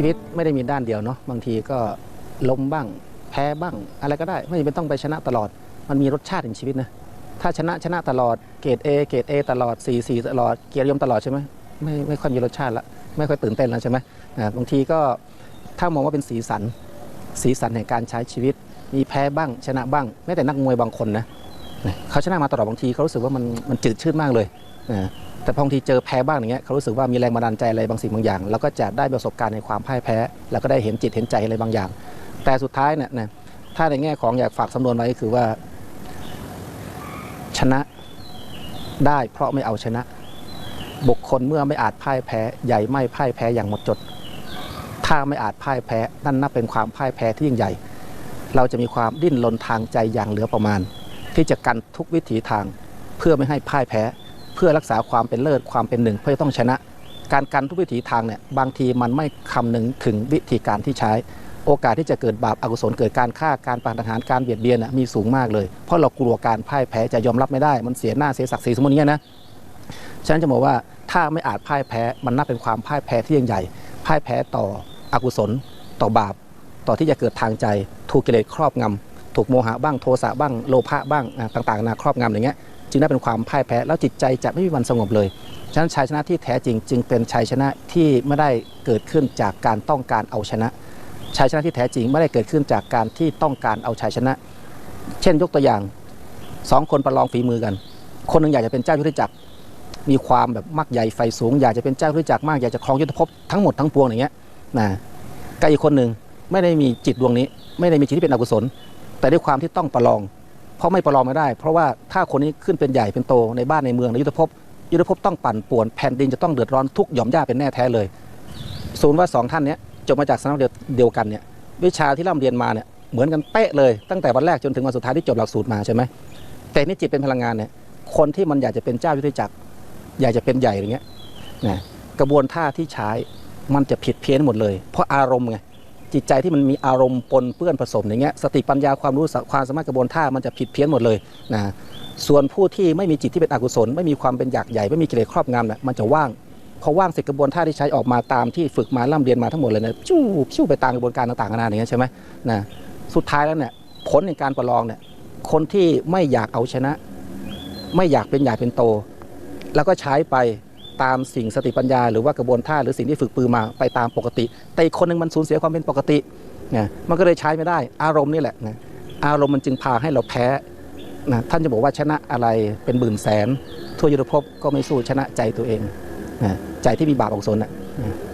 ชีวิตไม่ได้มีด้านเดียวเนาะบางทีก็ล้มบ้าง แพ้บ้าง อะไรก็ได้ไม่จำเป็นต้องไปชนะตลอด มันมีรสชาติในชีวิตนะถ้าชนะชนะตลอดเกรด A เกรด A ตลอด4 4ตลอดเกียรติยมตลอดใช่ไหมไม่ไม่ค่อยมีรสชาติละไม่ค่อยตื่นเต้นแล้วใช่ไหมอ่าบางทีก็ถ้ามองว่าเป็นสีสัน สีสันแห่งการใช้ชีวิต มีแพ้บ้างชนะบ้างแม้แต่นักมวยบางคนนะเขาชนะมาตลอดบางทีเขารู้สึกว่ามันมันจืดชืดมากเลย แต่พอบางทีเจอแพ้บ้างอย่างเงี้ยเขารู้สึกว่ามีแรงบันดาลใจอะไรบางสิ่งบางอย่าง แล้วก็จะได้ประสบการณ์ในความพ่ายแพ้ แล้วก็ได้เห็นจิตเห็นใจอะไรบางอย่าง แต่สุดท้ายเนี่ยนะถ้าในแง่ของอยากฝากสำนวนไว้ก็คือว่า ชนะได้เพราะไม่เอาชนะ บุคคลเมื่อไม่อาจพ่ายแพ้ ใหญ่ไม่พ่ายแพ้อย่างหมดจด ถ้าไม่อาจพ่ายแพ้นั่นนับเป็นความพ่ายแพ้ที่ยิ่งใหญ่ เราจะมีความดิ้นรนทางใจอย่างเหลือประมาณ ที่จะกันทุกวิถีทางเพื่อไม่ให้พ่ายแพ้ เพื่อรักษาความเป็นเลิศความเป็นหนึ่ง เพื่อต้องชนะ การกันทุกวิถีทางเนี่ยบางทีมันไม่คำนึงถึงวิธีการที่ใช้ โอกาสที่จะเกิดบาปอากุศลเกิดการฆ่าการปาทหารการเบียดเบียนมีสูงมากเลย เพราะเรากลัวการพ่ายแพ้จะยอมรับไม่ได้ มันเสียหน้าเสียศักดิ์ศรีสมมติเนี้ยนะฉะนั้นจะบอกว่าถ้าไม่อาจพ่ายแพ้มันนับเป็นความพ่ายแพ้ที่ยิ่งใหญ่พ่ายแพ้ต่ออกุศล ต่อบาป ต่อที่จะเกิดทางใจ ถูกกิเลสครอบงำถูกโมหะบ้างโทสะบ้างโลภะบ้างต่างๆนานาครอบงำอย่างเงี้ย จึงได้เป็นความพ่ายแพ้แล้วจิตใจจะไม่มีวันสงบเลย ฉะนั้นชัยชนะที่แท้จริง จึงเป็นชัยชนะที่ไม่ได้เกิดขึ้นจากการต้องการเอาชนะชัยชนะที่แท้จริงไม่ได้เกิดขึ้นจากการที่ต้องการเอาชัยชนะ เช่นยกตัวอย่างสองคนประลองฝีมือกัน คนหนึ่งอยากจะเป็นเจ้ายุทธจักร มีความแบบมักใหญ่ไฟสูง อยากจะเป็นเจ้ายุทธจักรมากอยากจะครองยุทธภพทั้งหมดทั้งปวงอย่างเงี้ยนะกับอีกคนหนึ่งไม่ได้มีจิตดวงนี้ ไม่ได้มีจิตที่เป็นอกุศล แต่ด้วยความที่ต้องประลอง เพราะไม่ประลองไม่ได้ เพราะว่าถ้าคนนี้ขึ้นเป็นใหญ่เป็นโตในบ้านในเมืองในยุทธภพยุทธภพต้องปั่นป่วนแผ่นดินจะต้องเดือดร้อนทุกหย่อมย่าเป็นแน่แท้เลยศูนย์ว่าสองท่านเนี้ยจบมาจากสำนักเดียวเดียวกันเนี่ยวิชาที่ร่ำเรียนมาเนี่ยเหมือนกันเป๊ะเลยตั้งแต่วันแรกจนถึงวันสุดท้ายที่จบหลักสูตรมาใช่ไหมแต่นี่จิตเป็นพลังงานเนี่ยคนที่มันอยากจะเป็นเจ้ายุทธจักร อยากจะเป็นใหญ่อย่างเงี้ยนะกระบวนท่าที่ใช้มันจะผิดเพี้ยนหมดเลย เพราะอารมณ์ไง จิตใจที่มันมีอารมณ์ปนเปื้อนผสมอย่างเงี้ยสติปัญญาความรู้ความสามารถกระบวนท่ามันจะผิดเพี้ยนหมดเลยนะส่วนผู้ที่ไม่มีจิตที่เป็นอกุศล ไม่มีความเป็นอยากใหญ่ไม่มีกิเลสครอบงำเนี่ยมันจะว่างพอว่างเสร็จกระบวนท่าที่ใช้ออกมาตามที่ฝึกมาล่ำเรียนมาทั้งหมดเลยนะชู้ชู้ไปตามกระบวนการต่างๆนานาอย่างเงี้ยใช่ไหมนะสุดท้ายแล้วเนี่ยผลในการประลองเนี่ยคนที่ไม่อยากเอาชนะ ไม่อยากเป็นใหญ่เป็นโต แล้วก็ใช้ไป ตามสิ่งสติปัญญา หรือว่ากระบวนท่าหรือสิ่งที่ฝึกปือมาไปตามปกติ แต่อีกคนหนึ่งมันสูญเสียความเป็นปกตินะมันก็เลยใช้ไม่ได้ อารมณ์นี่แหละนะอารมณ์มันจึงพาให้เราแพ้นะท่านจะบอกว่าชนะอะไรเป็นหมื่นแสน ทั่วยุทธภพก็ไม่สู้ชนะใจตัวเองนะใจที่มีบาปอกุศลนนะ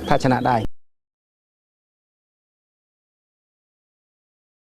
ถ้าชนะได้